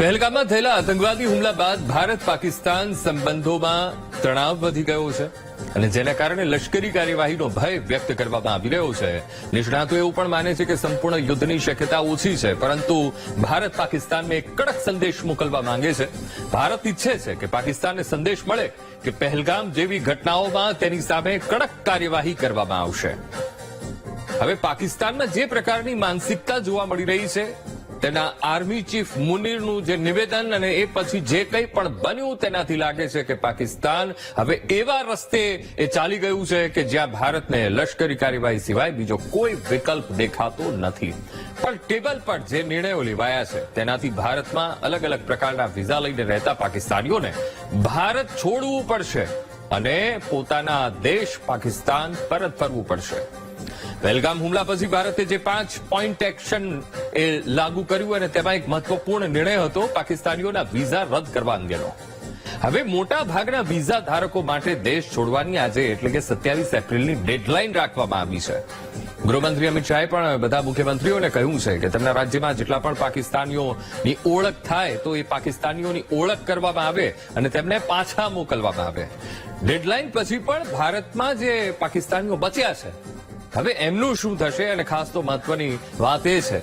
પહેલગામમાં થયેલા આતંકવાદી હુમલા બાદ ભારત પાકિસ્તાન સંબંધોમાં તણાવ વધી ગયો છે અને જેના કારણે લશ્કરી કાર્યવાહીનો ભય વ્યક્ત કરવામાં આવી રહ્યો છે. નિષ્ણાતો એવું પણ માને છે કે સંપૂર્ણ યુદ્ધની શક્યતા ઓછી છે, પરંતુ ભારત પાકિસ્તાનને એક કડક સંદેશ મોકલવા માંગે છે. ભારત ઈચ્છે છે કે પાકિસ્તાનને સંદેશ મળે કે પહેલગામ જેવી ઘટનાઓમાં તેની સામે કડક કાર્યવાહી કરવામાં આવશે. હવે પાકિસ્તાનમાં જે પ્રકારની માનસિકતા જોવા મળી રહી છે તેના આર્મી ચીફ મુનીરનું જે નિવેદન અને એ પછી જે કંઈ પણ બન્યું તેનાથી લાગે છે કે પાકિસ્તાન હવે એવા રસ્તે એ ચાલી ગયું છે કે જ્યાં ભારતને લશ્કરી કાર્યવાહી સિવાય બીજો કોઈ વિકલ્પ દેખાતો નથી. પણ ટેબલ પર જે નિર્ણયો લેવાયા છે, તેનાથી ભારતમાં અલગ અલગ પ્રકારના વિઝા લઈને રહેતા પાકિસ્તાનીઓને ભારત છોડવું પડશે અને પોતાના દેશ પાકિસ્તાન પરત ફરવું પડશે. પહેલગામ હુમલા પછી ભારતે જે પાંચ પોઈન્ટ એક્શન એ લાગુ કર્યું અને તેમાં એક મહત્વપૂર્ણ નિર્ણય હતો પાકિસ્તાનીઓના વિઝા રદ કરવા અંગેનો. હવે મોટા ભાગના વિઝા ધારકો માટે દેશ છોડવાની આજે એટલે કે સત્યાવીસ એપ્રિલની ડેડલાઇન રાખવામાં આવી છે. ગૃહમંત્રી અમિત શાહે પણ બધા મુખ્યમંત્રીઓને કહ્યું છે કે તેમના રાજ્યમાં જેટલા પણ પાકિસ્તાનીઓની ઓળખ થાય તો એ પાકિસ્તાનીઓની ઓળખ કરવામાં આવે અને તેમને પાછા મોકલવામાં આવે. ડેડલાઇન પછી પણ ભારતમાં જે પાકિસ્તાનીઓ બચ્યા છે હવે એમનું શું થશે અને ખાસ તો મહત્વની વાત એ છે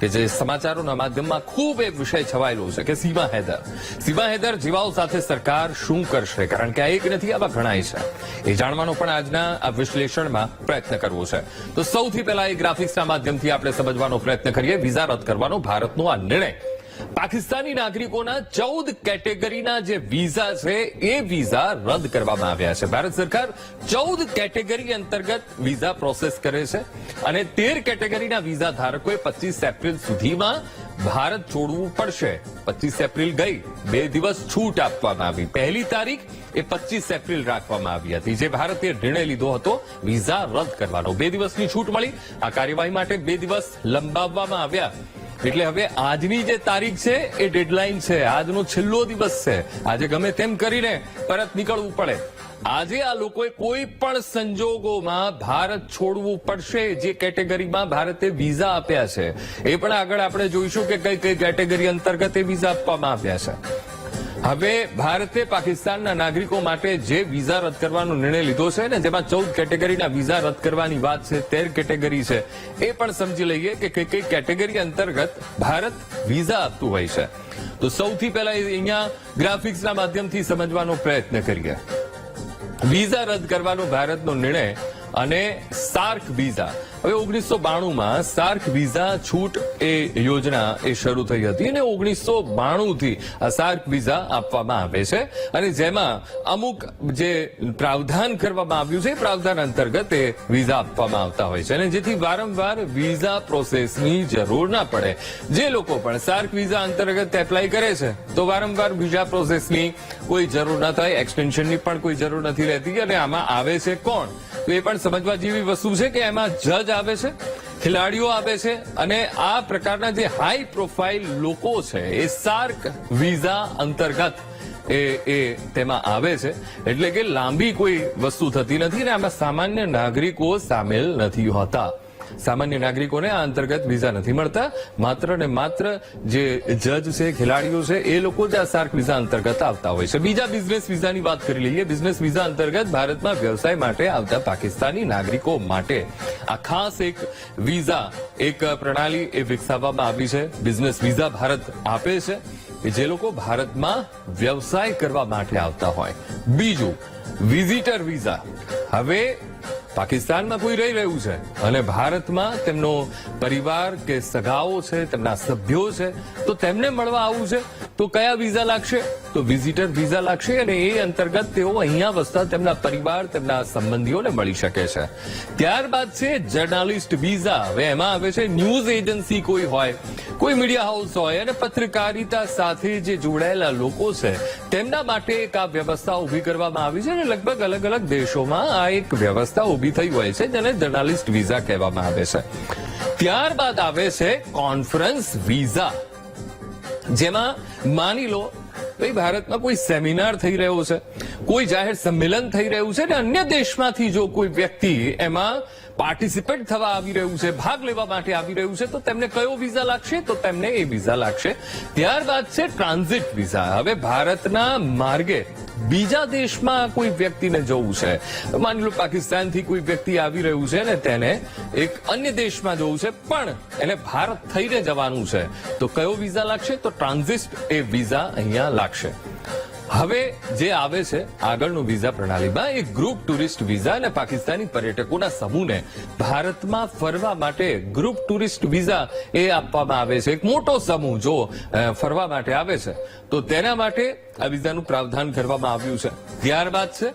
કે જે સમાચારોના માધ્યમમાં ખૂબ એ વિષય છવાયેલો છે કે સીમા હૈદર. સીમા હૈદર જીવાઓ સાથે સરકાર શું કરશે? કારણ કે આ એક નથી, આવા ઘણાય છે. એ જાણવાનો પણ આજના આ વિશ્લેષણમાં પ્રયત્ન કરવો છે. તો સૌથી પહેલા એ ગ્રાફિક્સના માધ્યમથી આપણે સમજવાનો પ્રયત્ન કરીએ. વિઝા રદ કરવાનો ભારતનો આ નિર્ણય. પાકિસ્તાની નાગરિકોના ચૌદ કેટેગરીના જે વિઝા છે, એ વિઝા રદ કરવામાં આવ્યા છે. ભારત સરકાર ચૌદ કેટેગરી અંતર્ગત વિઝા પ્રોસેસ કરે છે અને તેર કેટેગરીના વિઝા ધારકોએ પચીસ એપ્રિલ સુધીમાં ભારત છોડવું પડશે. પચીસ એપ્રિલ ગઈ. બે દિવસ છૂટ આપવામાં આવી. પહેલી તારીખ એ પચીસ એપ્રિલ રાખવામાં આવી હતી. જે ભારતે નિર્ણય લીધો હતો વિઝા રદ કરવાનો. બે દિવસની છૂટ મળી. આ કાર્યવાહી માટે બે દિવસ લંબાવવામાં આવ્યા. એટલે હવે આજની જે તારીખ છે એ ડેડલાઇન છે. આજનો છેલ્લો દિવસ છે. આજે ગમે તેમ કરીને પરત નીકળવું પડે. આજે આ લોકોએ કોઈ પણ સંજોગોમાં ભારત છોડવું પડશે જે કેટેગરીમાં ભારતે વિઝા આપ્યા છે. એ પણ આગળ આપણે જોઈશું કે કઈ કઈ કેટેગરી અંતર્ગત એ વિઝા આપવામાં આવ્યા છે. હવે ભારતે પાકિસ્તાનના નાગરિકો માટે જે વિઝા રદ કરવાનો નિર્ણય લીધો છે ને, જેમાં ચૌદ કેટેગરીના વિઝા રદ કરવાની વાત છે, તેર કેટેગરી છે, એ પણ સમજી લઈએ કે કઈ કઈ કેટેગરી અંતર્ગત ભારત વિઝા આપતું હોય છે. તો સૌથી પહેલા અહીંયા ગ્રાફિક્સના માધ્યમથી સમજવાનો પ્રયત્ન કરીએ. વિઝા રદ કરવાનો ભારતનો નિર્ણય અને સાર્ક વિઝા હવે ઓગણીસો બાણુંમાં સાર્ક વિઝા છૂટ એ યોજના એ શરૂ થઈ હતી અને ઓગણીસો બાણું થી આ સાર્ક વિઝા આપવામાં આવે છે. અને જેમાં અમુક જે પ્રાવધાન કરવામાં આવ્યું છે, એ પ્રાવધાન અંતર્ગત એ વિઝા આપવામાં આવતા હોય છે. અને જેથી વારંવાર વિઝા પ્રોસેસની જરૂર ના પડે. જે લોકો પણ સાર્ક વિઝા અંતર્ગત એપ્લાય કરે છે, તો વારંવાર વિઝા પ્રોસેસની કોઈ જરૂર ન થાય એક્સટેન્શનની પણ કોઈ જરૂર નથી રહેતી અને આમાં આવે છે કોણ? તો એ પણ સમજવા જેવી વસ્તુ છે કે એમાં જજ આવે છે, ખેલાડીઓ આવે છે અને આ પ્રકારના જે હાઈ પ્રોફાઇલ લોકો છે, એ સાર્ક વિઝા અંતર્ગત એ એ તેમાં આવે છે. એટલે કે લાંબી કોઈ વસ્તુ થતી નથી અને આમાં સામાન્ય નાગરિકો સામેલ નથી હોતા. સામાન્ય નાગરિકોને આ અંતર્ગત વિઝા નથી મળતા. માત્ર ને માત્ર જે જજ છે, ખેલાડીઓ છે, એ લોકો જ આ સાર્ક વિઝા અંતર્ગત આવતા હોય છે. બીજા બિઝનેસ વિઝાની વાત કરી લઈએ. બિઝનેસ વિઝા અંતર્ગત ભારતમાં વ્યવસાય માટે આવતા પાકિસ્તાની નાગરિકો માટે આ ખાસ એક વિઝા, એક પ્રણાલી એ વિકસાવવામાં આવી છે. બિઝનેસ વિઝા ભારત આપે છે જે લોકો ભારતમાં વ્યવસાય કરવા માટે આવતા હોય. બીજું, વિઝિટર વિઝા. હવે પાકિસ્તાનમાં કોઈ રહી રહ્યું છે અને ભારતમાં તેમનો પરિવાર કે સગાઓ છે, તેમના સભ્યો છે, તો તેમને મળવા આવવું છે? તો કયા વિઝા લાગશે? તો વિઝિટર વિઝા લાગશે અને એ અંતર્ગત તેઓ અહીંયા વસતા તેમના પરિવાર, તેમના સંબંધીઓને મળી શકે છે. ત્યારબાદ છે જર્નાલિસ્ટ વિઝા. હવે એમાં આવે છે ન્યૂઝ એજન્સી કોઈ હોય, કોઈ મીડિયા હાઉસ હોય અને પત્રકારિતા સાથે જે જોડાયેલા લોકો છે, તેમના માટે એક આ વ્યવસ્થા ઊભી કરવામાં આવી છે અને લગભગ અલગ અલગ દેશોમાં આ એક વ્યવસ્થા ઊભી થઈ હોય છે, જેને જર્નાલિસ્ટ વિઝા કહેવામાં આવે છે. ત્યારબાદ આવે છે કોન્ફરન્સ વિઝા, જેમાં માની લો, ભાઈ, ભારતમાં કોઈ સેમિનાર થઈ રહ્યો છે, કોઈ જાહેર સંમેલન થઈ રહ્યું છે, અને અન્ય દેશમાંથી જો કોઈ વ્યક્તિ એમાં પાર્ટિસિપેટ થવા આવી રહ્યું છે, ભાગ લેવા માટે આવી રહ્યું છે, તો તેમને કયો વિઝા લાગશે? તો તેમને એ વિઝા લાગશે. ત્યારબાદ છે ટ્રાન્ઝિટ વિઝા. હવે ભારતના માર્ગે બીજા દેશમાં કોઈ વ્યક્તિને જવું છે. માની લો પાકિસ્તાનથી કોઈ વ્યક્તિ આવી રહ્યું છે ને તેને એક અન્ય દેશમાં જવું છે, પણ એને ભારત થઈને જવાનું છે. તો કયો વિઝા લાગશે? તો ટ્રાન્ઝિટ એ વિઝા અહીંયા લાગશે. હવે જે આવે છે, આગળનું વિઝા પ્રણાલીમાં એ ગ્રુપ ટુરિસ્ટ વિઝા અને પાકિસ્તાની પર્યટકોના સમૂહને ભારતમાં ફરવા માટે ગ્રુપ ટુરિસ્ટ વિઝા એ આપવામાં આવે છે. એક મોટો સમૂહ જો ફરવા માટે આવે છે, તો તેના માટે આ વિઝાનું પ્રાવધાન કરવામાં આવ્યું છે. ત્યારબાદ છે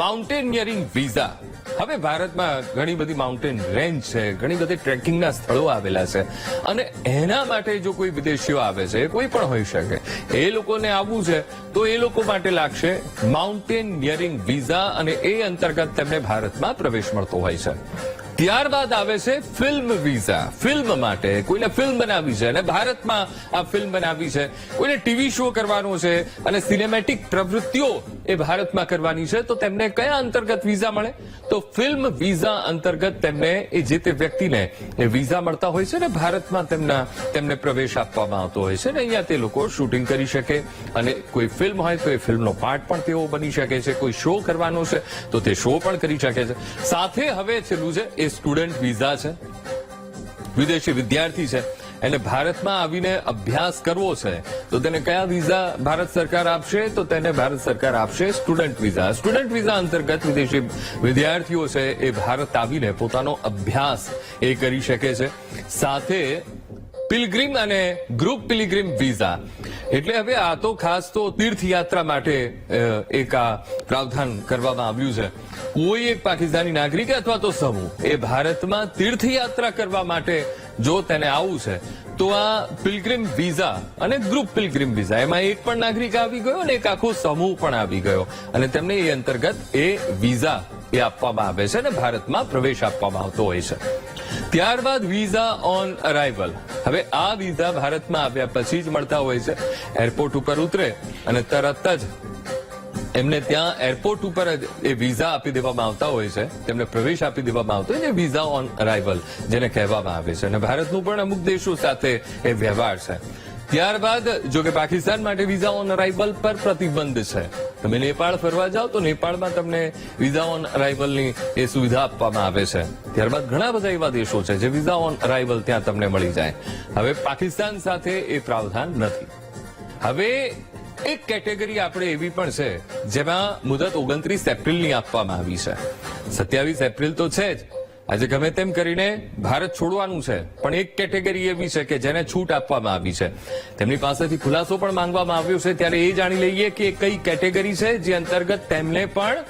માઉન્ટેનિયરિંગ વિઝા હવે ભારતમાં ઘણી બધી માઉન્ટેન રેન્જ છે, ઘણી બધી ટ્રેકિંગના સ્થળો આવેલા છે. અને એના માટે જો કોઈ વિદેશીઓ આવે છે, કોઈ પણ હોઈ શકે, એ લોકોને આવવું છે, તો એ લોકો માટે લાગશે માઉન્ટેનિયરિંગ વિઝા અને એ અંતર્ગત તેમને ભારતમાં પ્રવેશ મળતો હોય છે. ત્યારબાદ આવે છે ફિલ્મ વિઝા. ફિલ્મ માટે કોઈને ફિલ્મ બનાવી છે અને ભારતમાં આ ફિલ્મ બનાવી છે. કોઈને ટીવી શો કરવાનો છે અને સિનેમેટિક પ્રવૃત્તિઓ એ ભારતમાં કરવાની છે. તો તેમને કયા અંતર્ગત વિઝા મળે? તો ફિલ્મ વિઝા અંતર્ગત તેમને એ જે તે વ્યક્તિને એ વિઝા મળતા હોય છે ને ભારતમાં તેમના, તેમને પ્રવેશ આપવામાં આવતો હોય છે ને અહીંયા તે લોકો શૂટિંગ કરી શકે અને કોઈ ફિલ્મ હોય તો એ ફિલ્મનો પાર્ટ પણ તેઓ બની શકે છે. કોઈ શો કરવાનો છે તો તે શો પણ કરી શકે છે. સાથે હવે છેલ્લું છે એ સ્ટુડન્ટ વિઝા છે, વિદેશી વિદ્યાર્થી છે, એને ભારતમાં આવીને અભ્યાસ કરવો છે, તો તેને કયા વિઝા ભારત સરકાર આપશે? તો તેને ભારત સરકાર આપશે સ્ટુડન્ટ વિઝા. સ્ટુડન્ટ વિઝા અંતર્ગત વિદેશી વિદ્યાર્થીઓ છે, એ ભારત આવીને પોતાનો અભ્યાસ એ કરી શકે છે. સાથે પિલગ્રીમ અને ગ્રુપ પિલગ્રીમ વિઝા. એટલે હવે આ તો ખાસ તો તીર્થયાત્રા માટે એક આ પ્રાવધાન કરવામાં આવ્યું છે. કોઈ એક પાકિસ્તાની નાગરિક અથવા તો સમૂહ એ ભારતમાં તીર્થયાત્રા કરવા માટે જો તેને આવું છે, તો આ પિલગ્રીમ વિઝા અને ગ્રુપ પિલગ્રીમ વિઝા એમાં એક પણ નાગરિક આવી ગયો અને એક આખો સમૂહ પણ આવી ગયો. અને તેમને એ અંતર્ગત એ વિઝા એ આપવામાં આવે છે અને ભારતમાં પ્રવેશ આપવામાં આવતો હોય છે. ત્યારબાદ વિઝા ઓન અરાઇવલ હવે આ વિઝા ભારતમાં આવ્યા પછી જ મળતા હોય છે. એરપોર્ટ ઉપર ઉતરે અને તરત જ એમને ત્યાં એરપોર્ટ ઉપર એ વિઝા આપી દેવામાં આવતા હોય છે. તેમને પ્રવેશ આપી દેવામાં આવતો હોય વિઝા ઓન અરાઇવલ જેને કહેવામાં આવે છે. અને ભારતનું પણ અમુક દેશો સાથે એ વ્યવહાર છે. ત્યારબાદ, જો કે પાકિસ્તાન માટે વિઝા ઓન અરાઇવલ પર પ્રતિબંધ છે. તમે નેપાળ ફરવા જાઓ તો નેપાળમાં તમને વિઝા ઓન અરાઇવલની એ સુવિધા આપવામાં આવે છે. ત્યારબાદ ઘણા બધા એવા દેશો છે જે વિઝા ઓન અરાઇવલ ત્યાં તમને મળી જાય. હવે પાકિસ્તાન સાથે એ પ્રાવધાન નથી. હવે એક કેટેગરી આપણે એવી પણ છે, જેમાં મુદત ઓગણત્રીસ એપ્રિલની આપવામાં આવી છે. સત્યાવીસ એપ્રિલ તો છે જ. આજે ગમે તેમ કરીને ભારત છોડવાનું છે, પણ એક કેટેગરી એવી છે કે જેને છૂટ આપવામાં આવી છે. તેમની પાસેથી ખુલાસો પણ માંગવામાં આવ્યો છે, ત્યારે એ જાણી લઈએ કે કઈ કેટેગરી છે જે અંતર્ગત તેમને પણ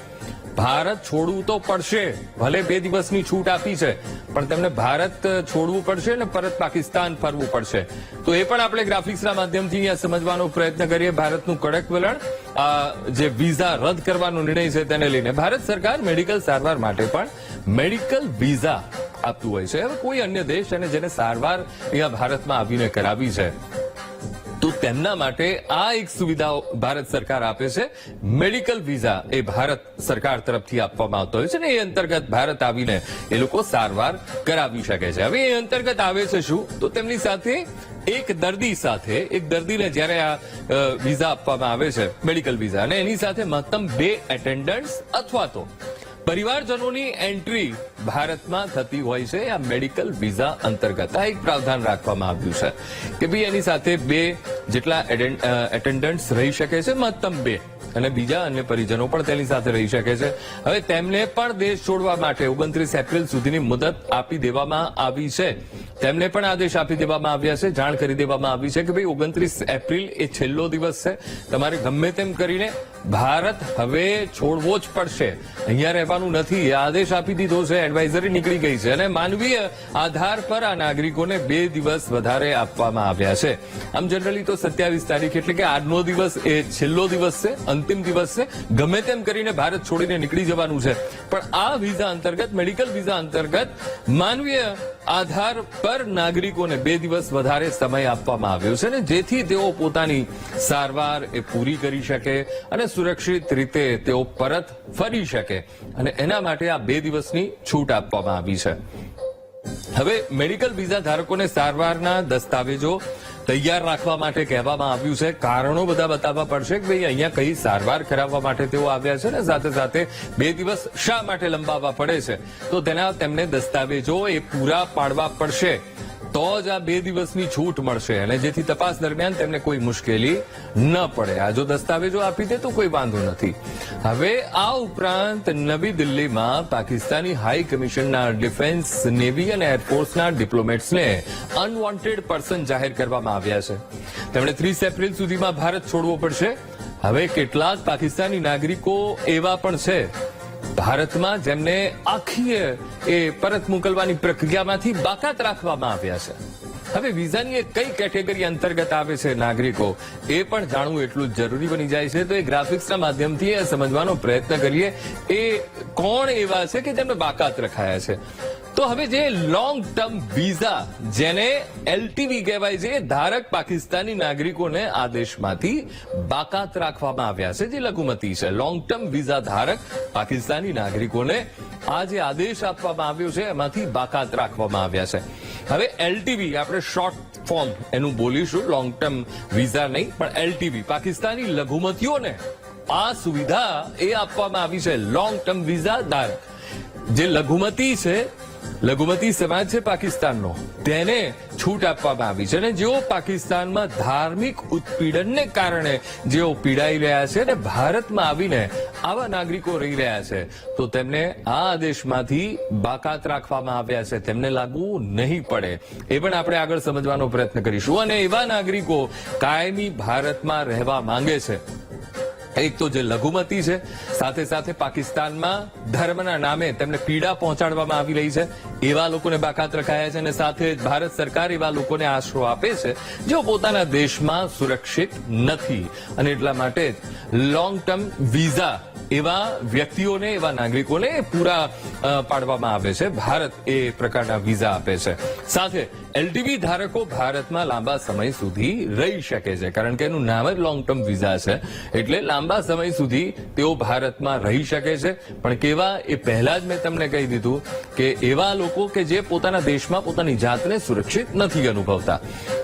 ભારત છોડવું તો પડશે. ભલે બે દિવસની છૂટ આપી છે, પણ તેમને ભારત છોડવું પડશે ને પરત પાકિસ્તાન ફરવું પડશે. તો એ પણ આપણે ગ્રાફિક્સના માધ્યમથી અહીંયા સમજવાનો પ્રયત્ન કરીએ. ભારતનું કડક વલણ જે વિઝા રદ કરવાનો નિર્ણય છે તેને લઈને. ભારત સરકાર મેડિકલ સારવાર માટે પણ મેડિકલ વિઝા આપતું હોય છે. કોઈ અન્ય દેશ અને જેને સારવાર અહીંયા ભારતમાં આવીને કરાવી છે તો તેમના માટે આ એક સુવિધા ભારત સરકાર આપે છે. મેડિકલ વિઝા એ ભારત સરકાર તરફથી આપવામાં આવતો હોય છે ને એ અંતર્ગત ભારત આવીને એ લોકો સારવાર કરાવી શકે છે. હવે એ અંતર્ગત આવે છે શું? તો તેમની સાથે એક દર્દી સાથે, એક દર્દીને જ્યારે આ વિઝા આપવામાં આવે છે, મેડિકલ વિઝા, અને એની સાથે મહત્તમ બે એટેન્ડન્ટ્સ અથવા તો પરિવારજનોની એન્ટ્રી ભારતમાં થતી હોય છે. આ મેડિકલ વિઝા અંતર્ગત આ એક પ્રાવધાન રાખવામાં આવ્યું છે કે ભાઈ એની સાથે બે જેટલા એટેન્ડન્ટ્સ રહી શકે છે, મહત્તમ બે. અને બીજા અન્ય પરિજનો પણ તેની સાથે રહી શકે છે. હવે તેમને પણ દેશ છોડવા માટે ઓગણત્રીસ એપ્રિલ સુધીની મુદત આપી દેવામાં આવી છે. તેમને પણ આદેશ આપી દેવામાં આવ્યા છે, જાણ કરી દેવામાં આવી છે કે ભાઈ ઓગણત્રીસ એપ્રિલ એ છેલ્લો દિવસ છે. તમારે ગમે તેમ કરીને ભારત હવે છોડવો જ પડશે. અહીંયા રહેવાનું નથી આદેશ આપી દીધો છે, એડવાઇઝરી નીકળી ગઈ છે. અને માનવીય આધાર પર આ નાગરિકોને બે દિવસ વધારે આપવામાં આવ્યા છે. આમ જનરલી તો સત્યાવીસ તારીખ એટલે કે આજનો દિવસ એ છેલ્લો દિવસ છે અંતિમ અંતિમ દિવસ છે. ગમે તેમ કરીને ભારત છોડીને નીકળી જવાનું છે. પણ આ વિઝા અંતર્ગત મેડિકલ વિઝા અંતર્ગત માનવીય આધાર પર નાગરિકોને બે દિવસ વધારે સમય આપવામાં આવ્યો છે ને જેથી તેઓ પોતાની સારવાર એ પૂરી કરી શકે અને સુરક્ષિત રીતે તેઓ પરત ફરી શકે. અને એના માટે આ બે દિવસની છૂટ આપવામાં આવી છે. હવે મેડિકલ વિઝા ધારકોને સારવારના દસ્તાવેજો તૈયાર રાખવા માટે કહેવામાં આવ્યું છે. કારણો બધા બતાવવા પડશે કે ભાઈ અહીંયા કઈ સારવાર કરાવવા માટે તેઓ આવ્યા છે ને સાથે સાથે બે દિવસ શા માટે લંબાવવા પડે છે. તો તેના તેમને દસ્તાવેજો એ પૂરા પાડવા પડશે. તો જ આ બે દિવસની છૂટ મળશે અને જેથી તપાસ દરમિયાન તેમને કોઈ મુશ્કેલી ન પડે. આ જો દસ્તાવેજો આપી દે તો કોઈ વાંધો નથી. હવે આ ઉપરાંત નવી દિલ્હીમાં પાકિસ્તાની હાઈ કમિશનના ડિફેન્સ, નેવી અને એરફોર્સના ડિપ્લોમેટ્સને અનવોન્ટેડ પર્સન જાહેર કરવામાં આવ્યા છે. તેમણે ત્રીસ એપ્રિલ સુધીમાં ભારત છોડવો પડશે. હવે કેટલાક પાકિસ્તાની નાગરિકો એવા પણ છે ભારતમાં જેમને આખી એ પરત મોકલવાની પ્રક્રિયામાંથી બાકાત રાખવામાં આવ્યા છે. હવે વિઝાની એ કઈ કેટેગરી અંતર્ગત આવે છે નાગરિકો? એ પણ જાણવું એટલું જ જરૂરી બની જાય છે. તો એ ગ્રાફિક્સના માધ્યમથી એ સમજવાનો પ્રયત્ન કરીએ. એ કોણ એવા છે કે જેમને બાકાત રખાયા છે? તો હવે જે લોંગ ટર્મ વિઝા જેને એલટીવી કહેવાય છે ધારક પાકિસ્તાની નાગરિકોને આ દેશમાંથી બાકાત રાખવામાં આવ્યા છે, જે લઘુમતી છે. લોંગ ટર્મ વિઝા ધારક પાકિસ્તાની નાગરિકોને આ જે આદેશ આપવામાં આવ્યો છે, એમાંથી બાકાત રાખવામાં આવ્યા છે. હવે એલટીવી આપણે શોર્ટ ફોર્મ એનું બોલીશું લોંગ ટર્મ વિઝા નહીં, પણ એલટીવી પાકિસ્તાની લઘુમતીઓને આ સુવિધા એ આપવામાં આવી છે. લોંગ ટર્મ વિઝા ધારક. જે લઘુમતી છે લઘુમતી સમાજ છે પાકિસ્તાનનો. તેને છૂટ આપવામાં આવી છે અને જેઓ પાકિસ્તાનમાં ધાર્મિક ઉત્પીડનને કારણે જેઓ પીડાઈ રહ્યા છે અને ભારતમાં આવીને આવા નાગરિકો રહી રહ્યા છે, તો તેમને આ આદેશમાંથી બાકાત રાખવામાં આવ્યા છે. તેમને લાગુ નહીં પડે. એ પણ આપણે આગળ સમજવાનો પ્રયત્ન કરીશું. અને એવા નાગરિકો કાયમી ભારતમાં રહેવા માંગે છે. એક તો જે લઘુમતી છે, સાથે સાથે પાકિસ્તાનમાં ધર્મના નામે તેમને પીડા પહોંચાડવામાં આવી રહી છે. એવા લોકોને બાકાત રખાયા છે અને સાથે ભારત સરકાર એવા લોકોને આશરો આપે છે, જેઓ પોતાના દેશમાં સુરક્ષિત નથી. અને એટલા માટે લોંગ ટર્મ વિઝા એવા વ્યક્તિઓને, એવા નાગરિકોને પૂરા પાડવામાં આવે છે. ભારત એ પ્રકારના વિઝા આપે છે. સાથે એલટીવી ધારકો ભારતમાં લાંબા સમય સુધી રહી શકે છે, કારણ કે એનું નામ જ લોંગ ટર્મ વિઝા છે. એટલે લાંબા સમય સુધી તેઓ ભારતમાં રહી શકે છે. પણ કેવા, એ પહેલા જ મેં તમને કહી દીધું કે એવા લોકો કે જે પોતાના દેશમાં પોતાની જાતને સુરક્ષિત નથી અનુભવતા.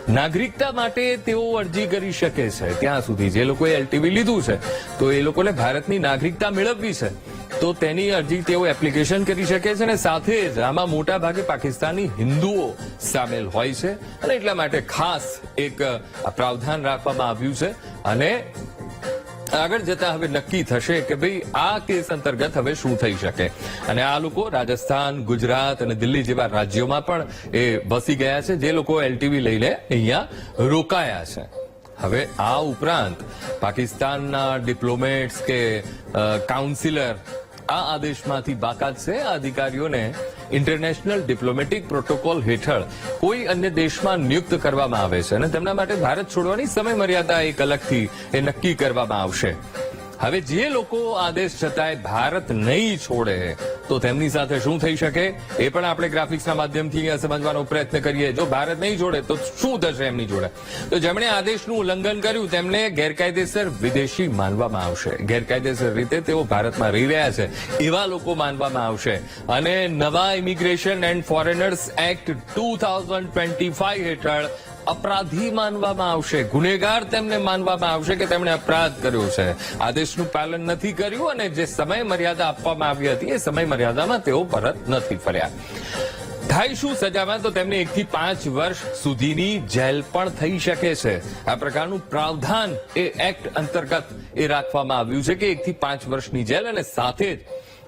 નાગરિકતા માટે તેઓ અરજી કરી શકે છે. ત્યાં સુધી જે લોકોએ એલટીવી લીધું છે, તો એ લોકોને ભારતની નાગરિકતા મેળવવી છે. તો તેની અરજી તેઓ એપ્લિકેશન કરી શકે છે અને સાથે જ આમાં મોટા ભાગે પાકિસ્તાની હિન્દુઓ સામેલ હોય છે અને એટલા માટે ખાસ એક પ્રાવધાન રાખવામાં આવ્યું છે. અને આગળ જતા હવે નક્કી થશે કે ભાઈ આ કેસ અંતર્ગત હવે શું થઈ શકે. અને આ લોકો રાજસ્થાન, ગુજરાત અને દિલ્હી જેવા રાજ્યોમાં પણ એ વસી ગયા છે. જે લોકો એલટીવી લઈને અહીંયા રોકાયા છે. હવે આ ઉપરાંત પાકિસ્તાનના ડિપ્લોમેટ્સ કે કાઉન્સિલર આ આદેશમાંથી બાકાત છે. અધિકારીઓને ઇન્ટરનેશનલ ડિપ્લોમેટિક પ્રોટોકોલ હેઠળ કોઈ અન્ય દેશમાં નિયુક્ત કરવામાં આવે છે અને તેમના માટે ભારત છોડવાની સમય મર્યાદા એક અલગથી એ નક્કી કરવામાં આવશે. હવે જે લોકો આદેશ છતાંય ભારત નહીં છોડે, તો તેમની સાથે શું થઈ શકે? એ પણ આપણે ગ્રાફિક્સના માધ્યમથી સમજવાનો પ્રયત્ન કરીએ. જો ભારત નહીં છોડે, તો શું થશે એમની જોડે? તો જેમણે આદેશનું ઉલ્લંઘન કર્યું, તેમને ગેરકાયદેસર વિદેશી માનવામાં આવશે. ગેરકાયદેસર રીતે તેઓ ભારતમાં રહી રહ્યા છે, એવા લોકો માનવામાં આવશે. અને નવા immigration and foreigners act two thousand twenty five હેઠળ અપરાધી માનવામાં આવશે. ગુનેગાર તેમને માનવામાં આવશે કે તેમણે અપરાધ કર્યો છે. આદેશનું પાલન નથી કર્યું અને જે સમય મર્યાદા આપવામાં આવી હતી, એ સમય મર્યાદામાં તેઓ પરત નથી ફર્યા. થાય શું સજામાં તો તેમને એકથી પાંચ વર્ષ સુધીની જેલ પણ થઈ શકે છે. આ પ્રકારનું પ્રાવધાન એ એક્ટ અંતર્ગત એ રાખવામાં આવ્યું છે કે એકથી પાંચ વર્ષની જેલ અને સાથે જ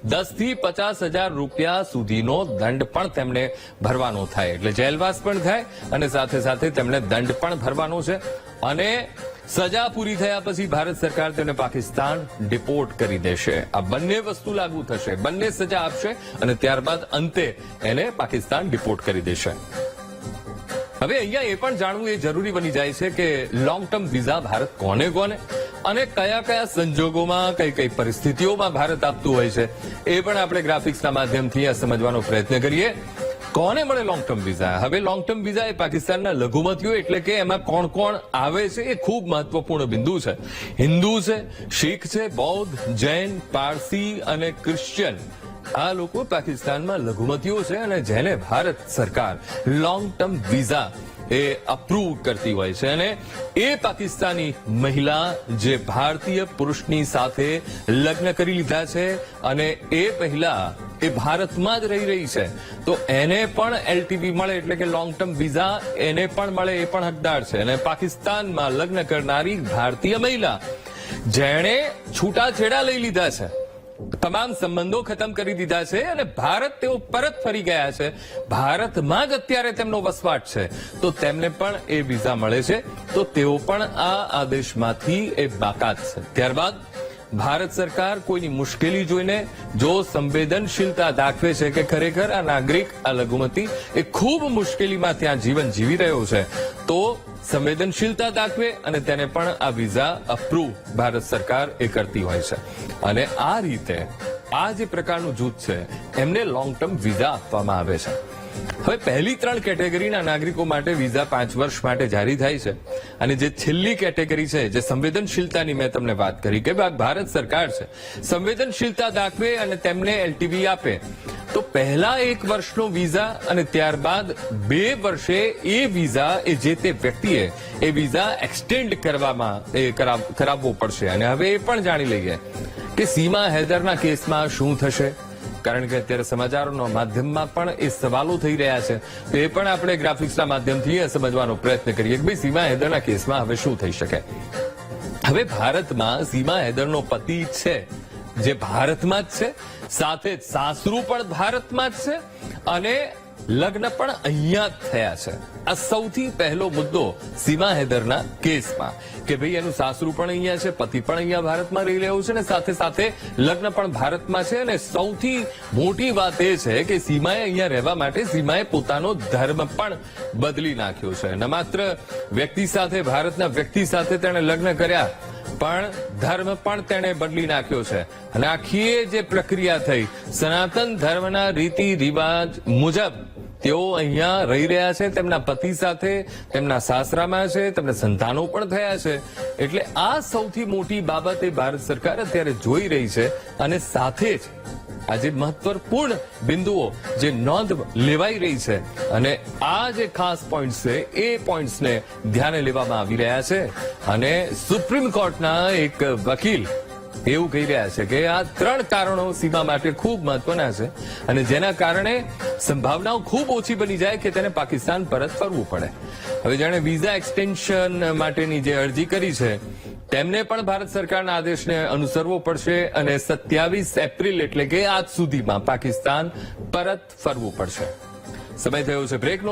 દસથી પચાસ હજાર રૂપિયા સુધીનો દંડ પણ તેમણે ભરવાનો થાય. એટલે જેલવાસ પણ થાય અને સાથે સાથે તેમણે દંડ પણ ભરવાનો છે. અને સજા પૂરી થયા પછી ભારત સરકાર તેમને પાકિસ્તાન ડિપોર્ટ કરી દેશે. આ બંને વસ્તુ લાગુ થશે. બંને સજા આપશે અને ત્યારબાદ અંતે એને પાકિસ્તાન ડિપોર્ટ કરી દેશે. હવે અહીંયા એ પણ જાણવું એ જરૂરી બની જાય છે કે લોંગ ટર્મ વિઝા ભારત કોને કોને અને કયા કયા સંજોગોમાં કઈ કઈ પરિસ્થિતિઓમાં ભારત આપતું હોય છે એ પણ આપણે ગ્રાફિક્સના માધ્યમથી આ સમજવાનો પ્રયત્ન કરીએ. કોને મળે લોંગ ટર્મ વિઝા હવે લોંગ ટર્મ વિઝા એ પાકિસ્તાનના લઘુમતીઓ એટલે કે એમાં કોણ કોણ આવે છે એ ખૂબ મહત્વપૂર્ણ બિંદુ છે. હિન્દુ છે, શીખ છે, બૌદ્ધ, જૈન, પારસી અને ક્રિશ્ચિયન. આ લોકો પાકિસ્તાનમાં લઘુમતીઓ છે અને જેને ભારત સરકાર લોંગ ટર્મ વિઝા એ અપ્રૂવ કરતી હોય છે. અને એ પાકિસ્તાની મહિલા જે ભારતીય પુરુષની સાથે લગ્ન કરી લીધા છે અને એ મહિલા એ ભારતમાં જ રહી રહી છે. તો એને પણ એલટીવી મળે એટલે કે લોંગ ટર્મ વિઝા એને પણ મળે એ પણ હકદાર છે. અને પાકિસ્તાનમાં લગ્ન કરનારી ભારતીય મહિલા જેણે છૂટાછેડા લઈ લીધા છે. તમામ સંબંધો ખતમ કરી દીધા છે અને ભારત તેઓ પરત ફરી ગયા છે. ભારતમાં જ અત્યારે તેમનો વસવાટ છે. તો તેમને પણ એ વિઝા મળે છે. તો તેઓ પણ આ આદેશમાંથી એ બાકાત છે. ત્યારબાદ ભારત સરકાર કોઈની મુશ્કેલી જોઈને જો સંવેદનશીલતા દાખવે છે કે ખરેખર આ નાગરિક, આ લઘુમતી એ ખૂબ મુશ્કેલીમાં ત્યાં જીવન જીવી રહ્યો છે, તો સંવેદનશીલતા દાખવે અને તેને પણ આ વિઝા અપ્રૂવ ભારત સરકાર એ કરતી હોય છે. અને આ રીતે આ જે પ્રકારનું જૂથ છે, એમને લોંગ ટર્મ વિઝા આપવામાં આવે છે. હવે પહેલી ત્રણ કેટેગરીના નાગરિકો માટે વિઝા પાંચ વર્ષ માટે જારી થાય છે. અને જે છેલ્લી કેટેગરી છે, જે સંવેદનશીલતાની મેં તમને વાત કરી કે ભારત સરકાર છે. સંવેદનશીલતા દાખવે અને તેમને એલટીવી આપે. તો પહેલા એક વર્ષનો વિઝા અને ત્યારબાદ બે વર્ષે એ વિઝા એ જે તે વ્યક્તિએ, એ વિઝા એક્સટેન્ડ કરવામાં, એ કરાવ- કરાવવો પડશે. અને હવે એ પણ જાણી લઈએ કે સીમા હૈદરના કેસમાં શું થશે? કારણ કે અત્યારે સમાચારોના માધ્યમમાં પણ એ સવાલો થઈ રહ્યા છે. તો એ પણ આપણે ગ્રાફિક્સના માધ્યમથી સમજવાનો પ્રયત્ન કરીએ કે ભાઈ સીમા હેદરના કેસમાં હવે શું થઈ શકે? હવે ભારતમાં સીમા હેદરનો પતિ છે, જે ભારતમાં જ છે, સાથે જ સાસરું પણ ભારતમાં જ છે અને લગ્ન પણ અહીંયા થયા છે. આ સૌથી પહેલો મુદ્દો સીમા હૈદરના કેસમાં કે ભાઈ એનું સાસરું પણ અહીંયા છે, પતિ પણ અહીંયા ભારતમાં રહી રહ્યો છે અને સાથે સાથે લગ્ન પણ ભારતમાં છે અને સૌથી મોટી વાત એ છે કે સીમાએ અહીંયા રહેવા માટે સીમાએ પોતાનો ધર્મ પણ બદલી નાખ્યો છે. ન માત્ર વ્યક્તિ સાથે, ભારતના વ્યક્તિ સાથે તેણે લગ્ન કર્યા, પણ ધર્મ પણ તેણે બદલી નાખ્યો છે. અને આખી જે પ્રક્રિયા થઈ, સનાતન ધર્મના રીતિ રિવાજ મુજબ તેઓ અહીંયા રહી રહ્યા છે, તેમના પતિ સાથે, તેમના સાસરામાં છે, તેમને સંતાનો પણ થયા છે. એટલે આ સૌથી મોટી બાબત એ ભારત સરકાર અત્યારે જોઈ રહી છે અને સાથે જ આજે મહત્વપૂર્ણ બિંદુઓ જે નોંધ લેવાઈ રહી છે. અને આ જે ખાસ પોઈન્ટ છે, એ પોઈન્ટ્સને ધ્યાને લેવામાં આવી રહ્યા છે. અને સુપ્રીમ કોર્ટના એક વકીલ એવું કહી રહ્યા છે કે આ ત્રણ કારણો સીમા માટે ખૂબ મહત્વના છે અને જેના કારણે સંભાવનાઓ ખૂબ ઓછી બની જાય કે તેને પાકિસ્તાન પરત ફરવું પડે. હવે જેણે વિઝા એક્સટેન્શન માટેની જે અરજી કરી છે, તેમને પણ ભારત સરકારના આદેશને અનુસરવો પડશે અને સત્યાવીસ એપ્રિલ એટલે કે આજ સુધીમાં પાકિસ્તાન પરત ફરવું પડશે. સમય થયો છે બ્રેકનો